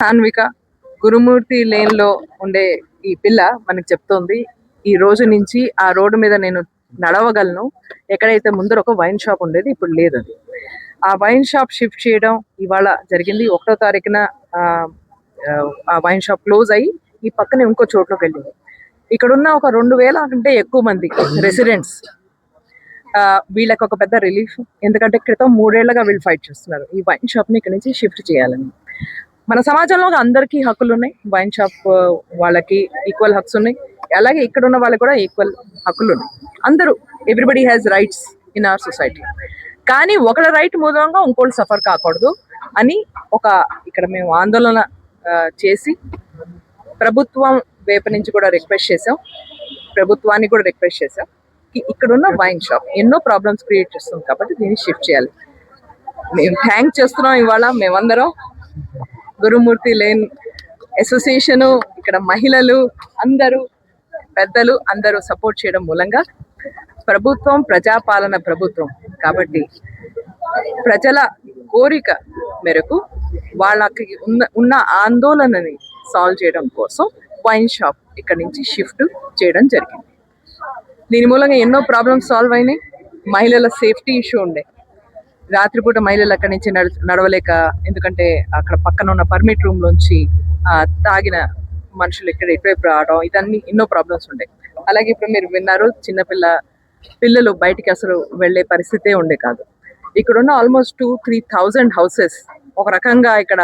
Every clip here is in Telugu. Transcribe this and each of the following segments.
సాన్విక గురుమూర్తి లేన్లో ఉండే ఈ పిల్ల మనకు చెప్తోంది ఈ రోజు నుంచి ఆ రోడ్డు మీద నేను నడవగలను. ఎక్కడైతే ముందర ఒక వైన్ షాప్ ఉండేది ఇప్పుడు లేదు అది. ఆ వైన్ షాప్ షిఫ్ట్ చేయడం ఇవాళ జరిగింది. ఒకటో తారీఖున ఆ, వైన్ షాప్ క్లోజ్ అయ్యి ఈ పక్కనే ఇంకో చోట్లోకి వెళ్ళింది. ఇక్కడున్న ఒక రెండు వేల కంటే ఎక్కువ మంది రెసిడెంట్స్ వీళ్ళకి ఒక పెద్ద రిలీఫ్. ఎందుకంటే క్రితం మూడేళ్ళుగా వీళ్ళు ఫైట్ చేస్తున్నారు. ఈ వైన్ షాప్ని ఇక్కడ నుంచి షిఫ్ట్ చేయాలని. మన సమాజంలో అందరికీ హక్కులు ఉన్నాయి. వైన్ షాప్ వాళ్ళకి ఈక్వల్ హక్స్ ఉన్నాయి. అలాగే ఇక్కడ ఉన్న వాళ్ళకి కూడా ఈక్వల్ హక్కులు ఉన్నాయి. అందరూ everybody has rights in our society కానీ ఒకళ్ళ రైట్ మూలంగా ఇంకోళ్ళు సఫర్ కాకూడదు అని ఒక ఇక్కడ మేము ఆందోళన చేసి ప్రభుత్వం వైపు నుంచి కూడా రిక్వెస్ట్ చేసాం ప్రభుత్వాన్ని కూడా రిక్వెస్ట్ చేసాం ఇక్కడ ఉన్న వైన్ షాప్ ఎన్నో ప్రాబ్లమ్స్ క్రియేట్ చేస్తుంది కాబట్టి దీన్ని షిఫ్ట్ చేయాలి. మేము థ్యాంక్ చేస్తున్నాం ఇవాళ మేమందరం. గురుమూర్తి లేన్ అసోసియేషన్ ఇక్కడ మహిళలు అందరూ పెద్దలు అందరూ సపోర్ట్ చేయడం మూలంగా ప్రభుత్వం ప్రజాపాలన ప్రభుత్వం కాబట్టి ప్రజల కోరిక మేరకు వాళ్ళకి ఉన్న ఉన్న ఆందోళనని సాల్వ్ చేయడం కోసం వైన్ షాప్ ఇక్కడ నుంచి షిఫ్ట్ చేయడం జరిగింది. దీని మూలంగా ఎన్నో ప్రాబ్లమ్స్ సాల్వ్ అయినాయి. మహిళల సేఫ్టీ ఇష్యూ ఉండే. రాత్రిపూట మహిళలు అక్కడి నుంచి నడవలేక ఎందుకంటే అక్కడ పక్కన ఉన్న పర్మిట్ రూమ్ లోంచి ఆ, తాగిన మనుషులు ఇక్కడ ఇటువైపు రావడం ఇదన్నీ ఎన్నో ప్రాబ్లమ్స్ ఉండే. అలాగే ఇప్పుడు మీరు విన్నారు చిన్నపిల్ల పిల్లలు బయటికి అసలు వెళ్ళే పరిస్థితే ఉండే కాదు. ఇక్కడ ఉన్న almost two three thousand houses ఒక రకంగా ఇక్కడ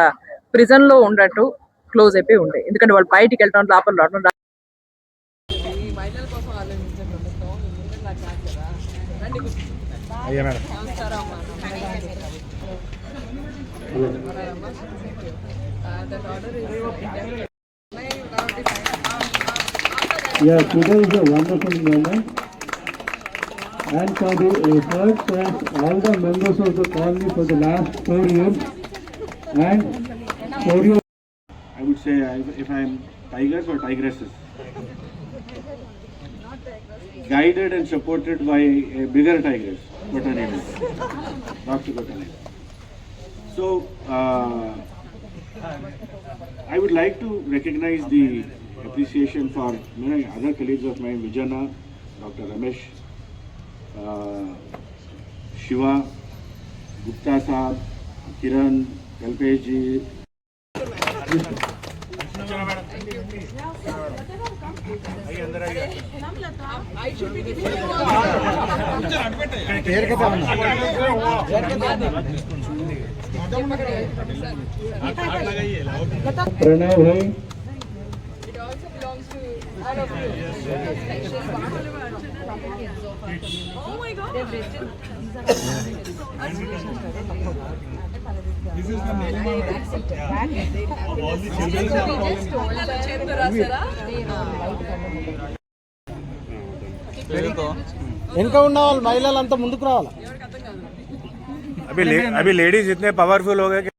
ప్రిజన్లో ఉండట్టు క్లోజ్ అయిపోయి ఉండే. ఎందుకంటే వాళ్ళు బయటికి వెళ్ళడం లోపల రావడం మహిళల కోసం అయ్యా madam Yeah, today is a wonderful moment. And for the uh, first time, all the members of the colony for the last four years and four years. I would say I- if I'm tigers or tigresses. Guided and supported by a bigger tigress, Cotonino, Dr. Cotonino. So, uh, I would like to recognize the appreciation for many other colleagues of mine, Vijana, Dr. Ramesh, uh, Shiva, Gupta Saab, Kiran, Kalpesh ji, Pranay भाई వెనుక ఉన్న వాళ్ళు మహిళలు ముందుకు రావాలి? అవి లేడీస్ ఇతనే పవర్ఫుల్ హోగా